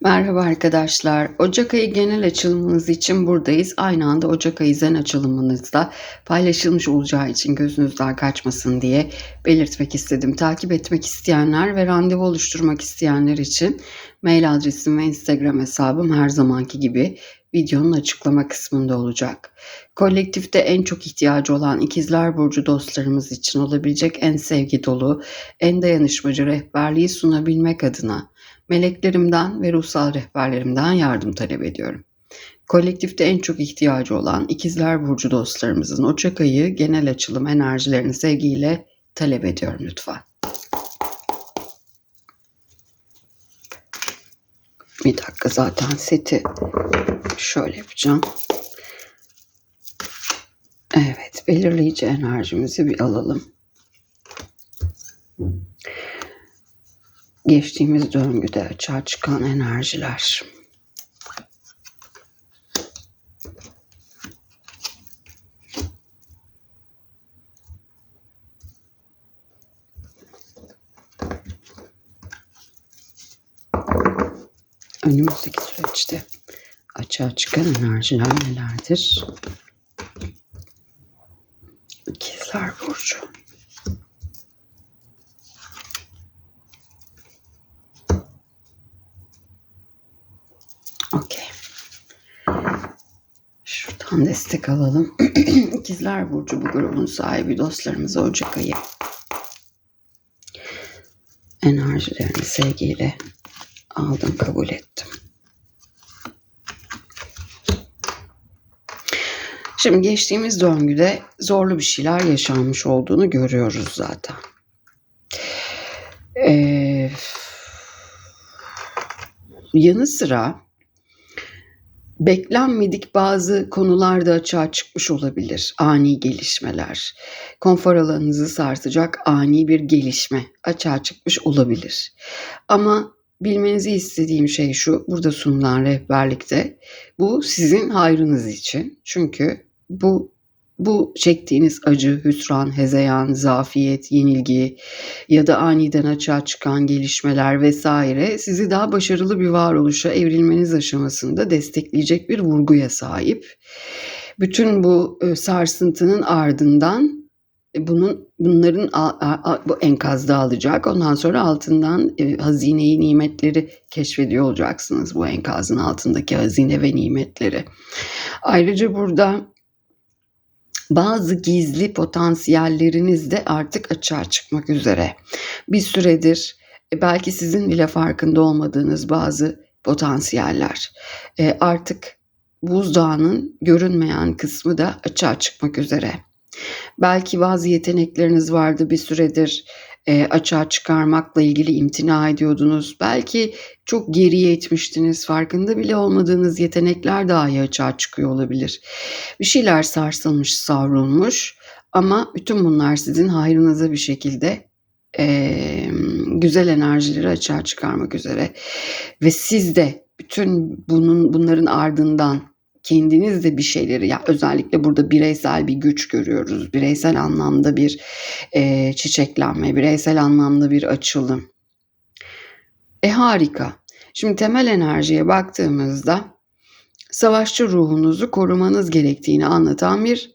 Merhaba arkadaşlar. Ocak ayı genel açılımınız için buradayız. Aynı anda Ocak ayı zen açılımınızda paylaşılmış olacağı için gözünüzden kaçmasın diye belirtmek istedim. Takip etmek isteyenler ve randevu oluşturmak isteyenler için mail adresim ve Instagram hesabım her zamanki gibi videonun açıklama kısmında olacak. Kolektifte en çok ihtiyacı olan ikizler burcu dostlarımız için olabilecek en sevgi dolu, en dayanışmacı rehberliği sunabilmek adına meleklerimden ve ruhsal rehberlerimden yardım talep ediyorum. Kolektifte en çok ihtiyacı olan ikizler burcu dostlarımızın Ocak ayı genel açılım enerjilerini sevgiyle talep ediyorum lütfen. Bir dakika zaten seti şöyle yapacağım. Evet, belirleyici enerjimizi bir alalım. Geçtiğimiz döngüde açığa çıkan enerjiler. Önümüzdeki süreçte açığa çıkan enerjiler nelerdir? İkizler Burcu. Şuradan destek alalım. İkizler Burcu bu grubun sahibi dostlarımız Ocak ayı. Enerjilerini sevgiyle aldım, kabul ettim. Şimdi geçtiğimiz döngüde zorlu bir şeyler yaşanmış olduğunu görüyoruz zaten. Ee, yanı sıra beklenmedik bazı konularda açığa çıkmış olabilir. Ani gelişmeler, konfor alanınızı sarsacak ani bir gelişme açığa çıkmış olabilir. Ama bilmenizi istediğim şey şu, burada sunulan rehberlikte bu sizin hayrınız için. Çünkü bu bu çektiğiniz acı, hüsran, hezeyan, zafiyet, yenilgi ya da aniden açığa çıkan gelişmeler vesaire sizi daha başarılı bir varoluşa evrilmeniz aşamasında destekleyecek bir vurguya sahip. Bütün bu e, sarsıntının ardından e, bunun bunların bu enkazda alacak. Ondan sonra altından e, hazineyi, nimetleri keşfediyor olacaksınız bu enkazın altındaki hazine ve nimetleri. Ayrıca burada bazı gizli potansiyelleriniz de artık açığa çıkmak üzere. Bir süredir e, belki sizin bile farkında olmadığınız bazı potansiyeller e, artık buzdağının görünmeyen kısmı da açığa çıkmak üzere. Belki bazı yetenekleriniz vardı bir süredir e, açığa çıkarmakla ilgili imtina ediyordunuz. Belki çok geriye etmiştiniz. Farkında bile olmadığınız yetenekler dahi açığa çıkıyor olabilir. Bir şeyler sarsılmış, savrulmuş ama bütün bunlar sizin hayrınıza bir şekilde e, güzel enerjileri açığa çıkarmak üzere ve siz de bütün bunun bunların ardından kendiniz de bir şeyleri ya özellikle burada bireysel bir güç görüyoruz. Bireysel anlamda bir e, çiçeklenme, bireysel anlamda bir açılım. E harika. Şimdi temel enerjiye baktığımızda savaşçı ruhunuzu korumanız gerektiğini anlatan bir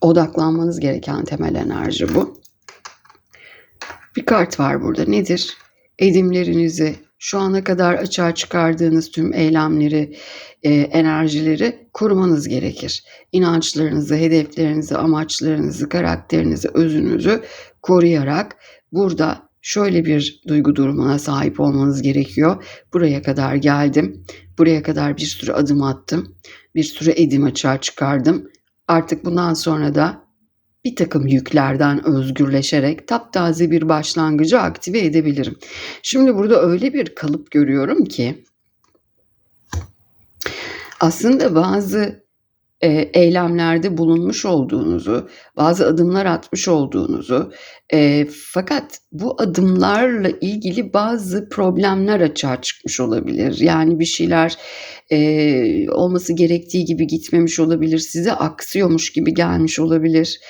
odaklanmanız gereken temel enerji bu. Bir kart var burada. Nedir? Edimlerinizi, şu ana kadar açığa çıkardığınız tüm eylemleri, e, enerjileri korumanız gerekir. İnançlarınızı, hedeflerinizi, amaçlarınızı, karakterinizi, özünüzü koruyarak burada şöyle bir duygu durumuna sahip olmanız gerekiyor. Buraya kadar geldim. Buraya kadar bir sürü adım attım. Bir sürü edim açığa çıkardım. Artık bundan sonra da bir takım yüklerden özgürleşerek taptaze bir başlangıcı aktive edebilirim. Şimdi burada öyle bir kalıp görüyorum ki aslında bazı eylemlerde bulunmuş olduğunuzu, bazı adımlar atmış olduğunuzu e, fakat bu adımlarla ilgili bazı problemler açığa çıkmış olabilir. Yani bir şeyler e, olması gerektiği gibi gitmemiş olabilir, size aksıyormuş gibi gelmiş olabilir,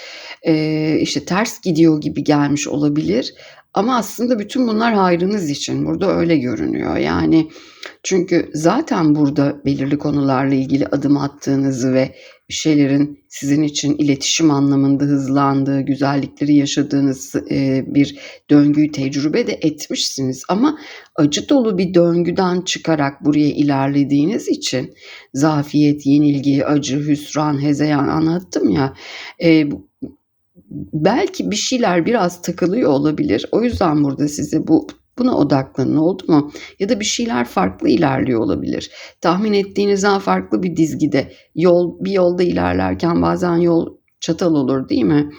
e, işte ters gidiyor gibi gelmiş olabilir. Ama aslında bütün bunlar hayrınız için. Burada öyle görünüyor. Yani çünkü zaten burada belirli konularla ilgili adım attığınızı ve bir şeylerin sizin için iletişim anlamında hızlandığı, güzellikleri yaşadığınız e, bir döngüyü tecrübe de etmişsiniz. Ama acı dolu bir döngüden çıkarak buraya ilerlediğiniz için zafiyet, yenilgi, acı, hüsran, hezeyan anlattım ya. E, belki bir şeyler biraz takılıyor olabilir. O yüzden burada size bu Buna odaklanın oldu mu? Ya da bir şeyler farklı ilerliyor olabilir. Tahmin ettiğinizden farklı bir dizgide yol bir yolda ilerlerken bazen yol çatal olur değil mi?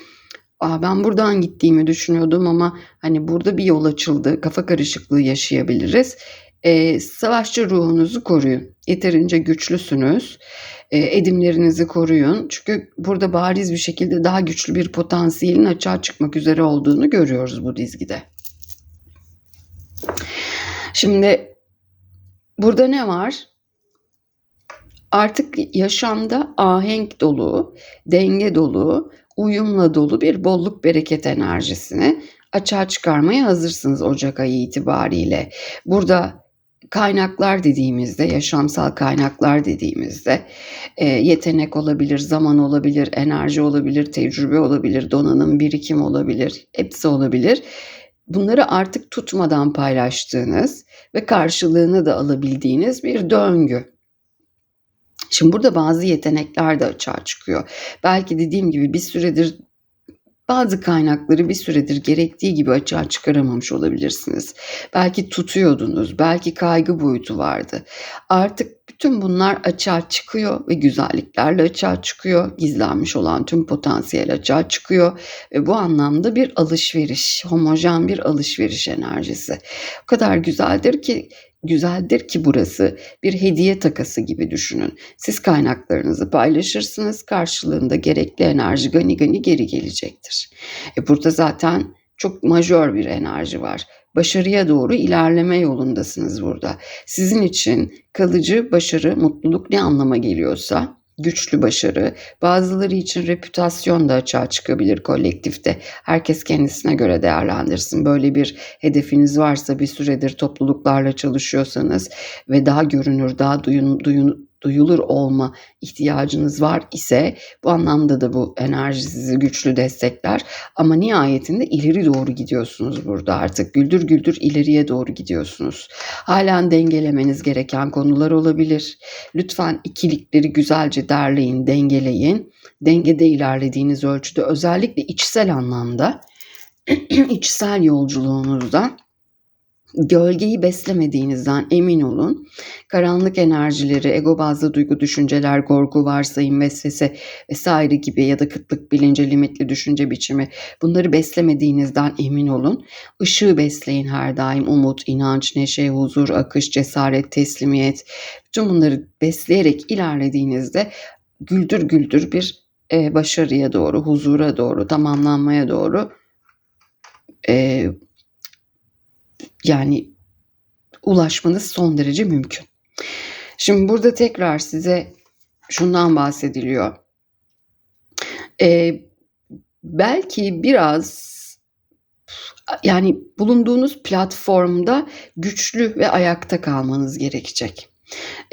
Aa, ben buradan gittiğimi düşünüyordum ama hani burada bir yol açıldı. Kafa karışıklığı yaşayabiliriz. Ee, savaşçı ruhunuzu koruyun. Yeterince güçlüsünüz. Ee, edimlerinizi koruyun. Çünkü burada bariz bir şekilde daha güçlü bir potansiyelin açığa çıkmak üzere olduğunu görüyoruz bu dizgide. Şimdi burada ne var? Artık yaşamda ahenk dolu, denge dolu, uyumla dolu bir bolluk bereket enerjisini açığa çıkarmaya hazırsınız Ocak ayı itibariyle. Burada kaynaklar dediğimizde, yaşamsal kaynaklar dediğimizde e, yetenek olabilir, zaman olabilir, enerji olabilir, tecrübe olabilir, donanım, birikim olabilir, hepsi olabilir bunları artık tutmadan paylaştığınız ve karşılığını da alabildiğiniz bir döngü. Şimdi burada bazı yetenekler de açığa çıkıyor. Belki dediğim gibi bir süredir bazı kaynakları bir süredir gerektiği gibi açığa çıkaramamış olabilirsiniz. Belki tutuyordunuz, belki kaygı boyutu vardı. Artık bütün bunlar açığa çıkıyor ve güzelliklerle açığa çıkıyor. Gizlenmiş olan tüm potansiyel açığa çıkıyor ve bu anlamda bir alışveriş, homojen bir alışveriş enerjisi. O kadar güzeldir ki güzeldir ki burası bir hediye takası gibi düşünün. Siz kaynaklarınızı paylaşırsınız karşılığında gerekli enerji gani gani geri gelecektir. E burada zaten çok majör bir enerji var. Başarıya doğru ilerleme yolundasınız burada. Sizin için kalıcı başarı, mutluluk ne anlama geliyorsa güçlü başarı. Bazıları için reputasyon da açığa çıkabilir kolektifte. Herkes kendisine göre değerlendirsin. Böyle bir hedefiniz varsa bir süredir topluluklarla çalışıyorsanız ve daha görünür, daha duyun, duyun, duyulur olma ihtiyacınız var ise bu anlamda da bu enerji sizi güçlü destekler. Ama nihayetinde ileri doğru gidiyorsunuz burada artık. Güldür güldür ileriye doğru gidiyorsunuz. Halen dengelemeniz gereken konular olabilir. Lütfen ikilikleri güzelce derleyin, dengeleyin. Dengede ilerlediğiniz ölçüde özellikle içsel anlamda içsel yolculuğunuzda gölgeyi beslemediğinizden emin olun. Karanlık enerjileri, ego bazlı duygu, düşünceler, korku, varsayım, vesvese vesaire gibi ya da kıtlık bilinci, limitli düşünce biçimi bunları beslemediğinizden emin olun. Işığı besleyin her daim. Umut, inanç, neşe, huzur, akış, cesaret, teslimiyet. Bütün bunları besleyerek ilerlediğinizde güldür güldür bir e, başarıya doğru, huzura doğru, tamamlanmaya doğru e, yani ulaşmanız son derece mümkün. Şimdi burada tekrar size şundan bahsediliyor. Ee, belki biraz yani bulunduğunuz platformda güçlü ve ayakta kalmanız gerekecek.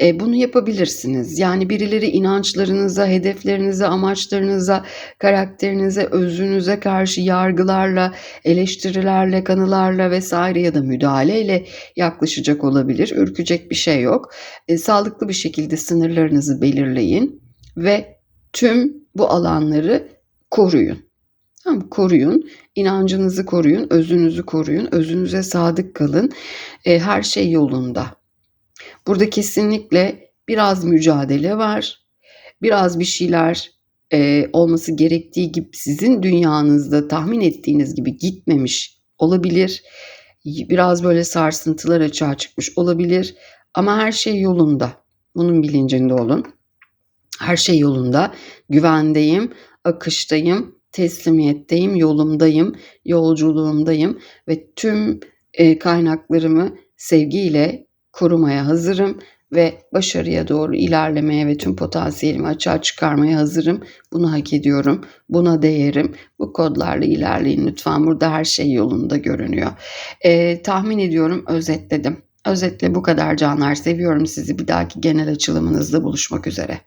E, bunu yapabilirsiniz. Yani birileri inançlarınıza, hedeflerinize, amaçlarınıza, karakterinize, özünüze karşı yargılarla, eleştirilerle, kanılarla vesaire ya da müdahaleyle yaklaşacak olabilir. Ürkecek bir şey yok. E, sağlıklı bir şekilde sınırlarınızı belirleyin ve tüm bu alanları koruyun. Tamam, koruyun, inancınızı koruyun, özünüzü koruyun, özünüze sadık kalın. E, her şey yolunda. Burada kesinlikle biraz mücadele var. Biraz bir şeyler e, olması gerektiği gibi sizin dünyanızda tahmin ettiğiniz gibi gitmemiş olabilir. Biraz böyle sarsıntılar açığa çıkmış olabilir. Ama her şey yolunda. Bunun bilincinde olun. Her şey yolunda. Güvendeyim, akıştayım, teslimiyetteyim, yolumdayım, yolculuğumdayım ve tüm e, kaynaklarımı sevgiyle korumaya hazırım. ve başarıya doğru ilerlemeye ve tüm potansiyelimi açığa çıkarmaya hazırım. Bunu hak ediyorum. Buna değerim. Bu kodlarla ilerleyin lütfen. Burada her şey yolunda görünüyor. Ee, tahmin ediyorum özetledim. Özetle bu kadar canlar. Seviyorum sizi. Bir dahaki genel açılımınızda buluşmak üzere.